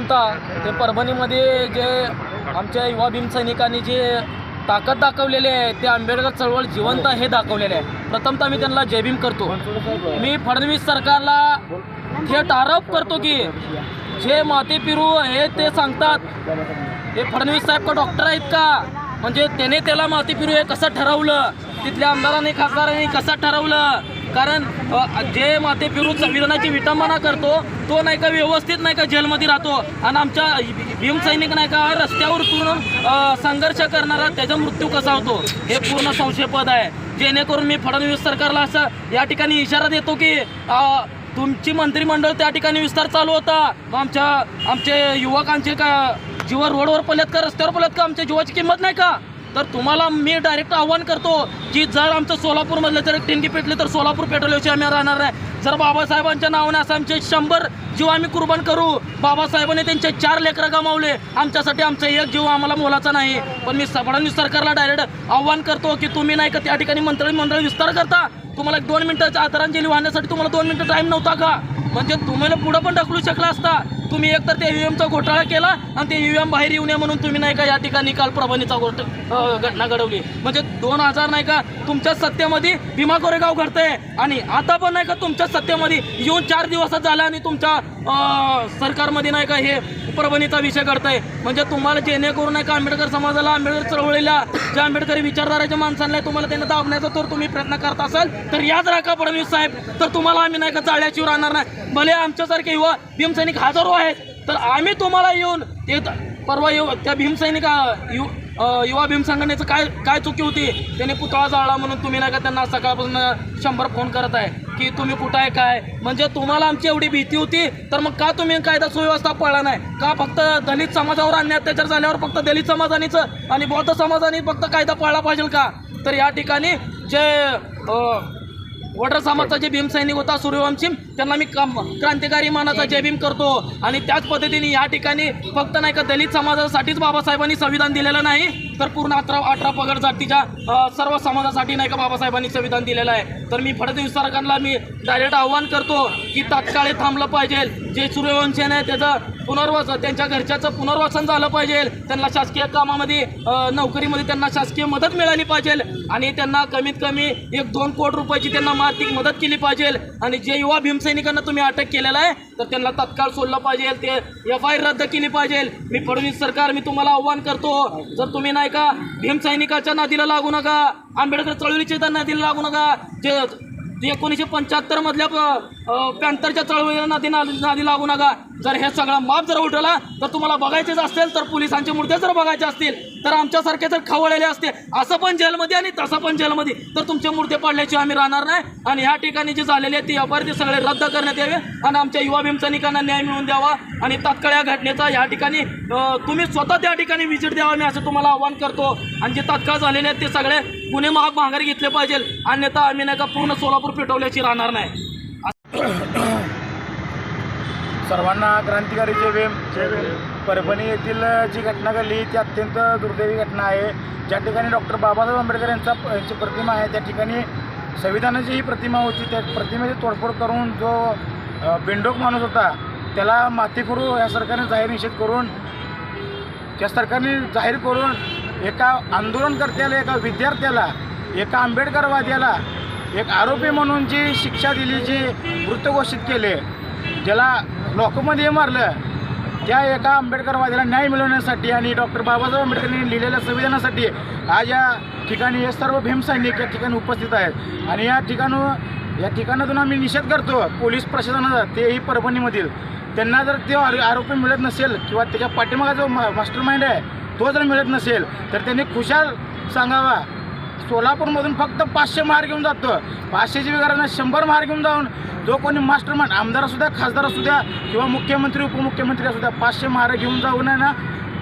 प्रथमतः ते परभणीमध्ये जे आमच्या युवा भीम सैनिकांनी जे ताकद दाखवलेली आहे ते आंबेडकर चळवळ जिवंत हे दाखवलेले आहे. प्रथमतः मी त्यांना जय भीम करतो. मी फडणवीस सरकारला थेट आरोप करतो की जे माते पिरू हे ते सांगतात हे फडणवीस साहेब का डॉक्टर आहेत का? म्हणजे त्याने त्याला माती पिरू हे कसं ठरवलं? तिथल्या आमदारांनी खासदारांनी कसं ठरवलं? कारण जे माते पिरू संविधानाची विटंबना करतो तो नाही का व्यवस्थित नाही का जेलमध्ये राहतो. आणि आमच्या भीमसैनिक नाही का रस्त्यावर पूर्ण संघर्ष करणारा त्याचा मृत्यू कसा होतो? हे पूर्ण संशयपद आहे. जेणेकरून मी फडणवीस सरकारला असं या ठिकाणी इशारा देतो की तुमची मंत्रिमंडळ त्या ठिकाणी विस्तार चालू होता. मग आमच्या आमचे युवकांचे का जीव रोडवर पडल्यात का रस्त्यावर पडल्यात का आमच्या जीवाची किंमत नाही का? तर तुम्हाला मी डायरेक्ट आव्हान करतो की जर आमचं सोलापूरमधलं जर टिंगी पेटली तर सोलापूर पेट्रोलची आम्ही राहणार नाही जर बाबासाहेबांच्या नावाने असं आमचे शंभर जीव आम्ही कुर्बान करू बाबासाहेबांनी त्यांचे चार लेकरं गमावले आमच्यासाठी आमचा एक जीव आम्हाला मोलाचा नाही. पण मी फडणवीस सरकारला डायरेक्ट आव्हान करतो की तुम्ही नाही का त्या ठिकाणी मंत्रिमंडळ विस्तार करता. तुम्हाला एक दोन मिनटं आदरांजली वाहण्यासाठी तुम्हाला दोन मिनटं टाईम नव्हता का? म्हणजे तुम्हाला पुढं पण ढकलू शकला असता. तुम्ही एकतर त्या ईव्हीएमचा घोटाळा केला आणि ते ईव्हीएम बाहेर येऊ नये म्हणून तुम्ही नाही का या ठिकाणी काल प्रभणीचा घोट घटना घडवली. म्हणजे दोन हजार नाही का तुमच्या सत्तेमध्ये भीमा कोरेगाव घडतंय. आणि आता पण नाही का तुमच्या सत्तेमध्ये येऊन चार दिवसात झाला आणि तुमच्या सरकारमध्ये नाही का हे परभणीचा विषय घडतंय. म्हणजे तुम्हाला जेणेकरून नाही का आंबेडकर समाजाला आंबेडकर चळवळीला ज्या आंबेडकरी विचारधाराच्या माणसांना तुम्हाला त्यांना दाबण्याचा तर तुम्ही प्रयत्न करत असाल तर याच राखा फडणवीस साहेब. तर तुम्हाला आम्ही नाही का जाळ्याशिवर राहणार नाही. भले आमच्यासारखे युवा भीमसैनिक हजारो आहे. तर आम्ही तुम्हाला येऊन ते परवा येऊ त्या भीमसैनिका यु युवा भीम संघटनेचं काय काय चुकी होती त्याने पुतळा जाळला म्हणून तुम्ही नाही का त्यांना सकाळपासून शंभर फोन करत आहे की तुम्ही कुठं आहे काय? म्हणजे तुम्हाला आमची एवढी भीती होती तर मग का तुम्ही कायदा सुव्यवस्था पाळला नाही? का फक्त दलित समाजावर अन्य अत्याचार झाल्यावर फक्त दलित समाजानेचं आणि बौद्ध समाजाने फक्त कायदा पाळला पाहिजे का? तर या ठिकाणी जे वडर समाजचा जे भीम सैनिक होता सूर्यवंशीम त्यांना मी कम क्रांतिकारी मानाचा जय भीम करतो. आणि त्याच पद्धतीने या ठिकाणी फक्त नाही का दलित समाजासाठीच बाबासाहेबांनी संविधान दिलेलं नाही. तर पूर्ण अठरा अठरा पगड जातीच्या सर्व समाजासाठी नाही का बाबासाहेबांनी संविधान दिलेलं आहे. तर मी फडणवीस सरकारला मी डायरेक्ट आव्हान करतो की तात्काळ थांबलं पाहिजे. जे सूर्यवंशन आहे त्याचं पुनर्वसन त्यांच्या घरच्याचं पुनर्वसन झालं पाहिजे. त्यांना शासकीय कामामध्ये नोकरीमध्ये त्यांना शासकीय मदत मिळाली पाहिजे. आणि त्यांना कमीत कमी एक दोन कोटी रुपयाची त्यांना आर्थिक मदत केली पाहिजे. आणि जे युवा भीमसैनिकांना तुम्ही अटक केलेलं आहे तर त्यांना तत्काळ सोडलं पाहिजे. ते एफ आय रद्द केली पाहिजे. मी फडणवीस सरकार मी तुम्हाला आव्हान करतो. जर तुम्ही नाही का भीमसैनिकाच्या नादीला लागू नका. आंबेडकर चळवळीच्या नादीला लागू नका. जे एकोणीसशे पंच्याहत्तरमधल्या पॅन्थरच्या चळवळीला नादी नादी लागू नका. जर हे सगळा माप जर उठवला तर तुम्हाला बघायचेच असतील तर पोलिसांचे मुर्दे जर बघायचे असतील तर आमच्यासारखे जर खवळलेले असते असं पण जेलमध्ये आणि तसं पण जेलमध्ये तर तुमचे मुर्दे पडल्याची आम्ही राहणार नाही. आणि ह्या ठिकाणी जे झालेले आहेत ती अपराधी ते सगळे रद्द करण्यात यावे आणि आमच्या युवा भीमसैनिकांना न्याय मिळवून द्यावा आणि तात्काळ या घटनेचा या ठिकाणी तुम्ही स्वतः त्या ठिकाणी व्हिजिट द्यावा मी असं तुम्हाला आवाहन करतो. आणि जे तात्काळ झालेले आहेत ते सगळे गुन्हे महाग माघारी घेतले पाहिजे. अन्यथा आम्ही नाही का पूर्ण सोलापूर पेटवल्याची राहणार नाही. सर्वांना क्रांतिकारी जय भीम. परभणी येथील जी घटना घडली ती अत्यंत दुर्दैवी घटना आहे. ज्या ठिकाणी डॉक्टर बाबासाहेब आंबेडकर यांचा यांची प्रतिमा आहे त्या ठिकाणी संविधानाची ही प्रतिमा होती त्या प्रतिमेची तोडफोड करून जो बिंडोक माणूस होता त्याला माथेफुरू या सरकारने जाहीर निषेध करून त्या सरकारने जाहीर करून एका आंदोलनकर्त्याला एका विद्यार्थ्याला एका आंबेडकरवाद्याला एक आरोपी म्हणून जी शिक्षा दिली जी मृत घोषित केले ज्याला लोकमध्ये मारलं. त्या एका आंबेडकरवादीला न्याय मिळवण्यासाठी आणि डॉक्टर बाबासाहेब आंबेडकरांनी लिहिलेल्या संविधानासाठी आज या ठिकाणी हे सर्व भीमसैनिक या ठिकाणी उपस्थित आहेत. आणि या ठिकाणं या ठिकाणातून आम्ही निषेध करतो पोलीस प्रशासनाचा तेही परभणीमधील. त्यांना जर ते आरोपी मिळत नसेल किंवा त्याच्या पाठीमागा जो मास्टर माइंड आहे तो जर मिळत नसेल तर त्यांनी खुशाल सांगावा. सोलापूरमधून फक्त पाचशे मार घेऊन जातो. पाचशेची विकारांना शंभर मार घेऊन जाऊन जो कोणी मास्टर माइंड आमदार असू द्या खासदार असू द्या किंवा मुख्यमंत्री उपमुख्यमंत्री असू द्या पाचशे महार घेऊन जाऊन ना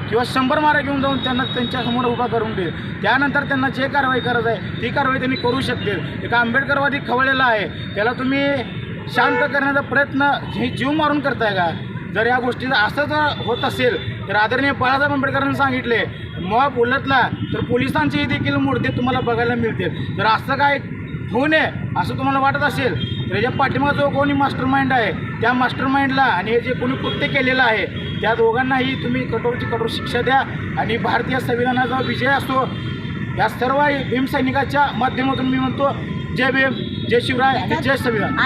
किंवा शंभर मारा घेऊन जाऊन त्यांना त्यांच्यासमोर उभा करून देईल. त्यानंतर त्यांना जे कारवाई करायचं आहे ती कारवाई त्यांनी करू शकतील. एक आंबेडकरवादी खवळलेला आहे. त्याला तुम्ही शांत करण्याचा प्रयत्न हे जीव मारून करताय का? जर या गोष्टीचं असं जर होत असेल तर आदरणीय बाळासाहेब आंबेडकरांनी सांगितले मॉब उलटला तर पोलिसांचे देखील मूर्ती तुम्हाला बघायला मिळतील. तर असं काय होऊ नये असं तुम्हाला वाटत असेल? तर याच्या पाठिंबा जो कोणी मास्टर माइंड आहे त्या मास्टर माइंडला आणि हे जे कोणी कृत्य केलेलं आहे त्या दोघांनाही तुम्ही कठोरची कठोर शिक्षा द्या आणि भारतीय संविधानाचा विजय असतो या सर्व भीमसैनिकाच्या माध्यमातून मी म्हणतो जय भीम जय शिवराय आणि जय संविधान.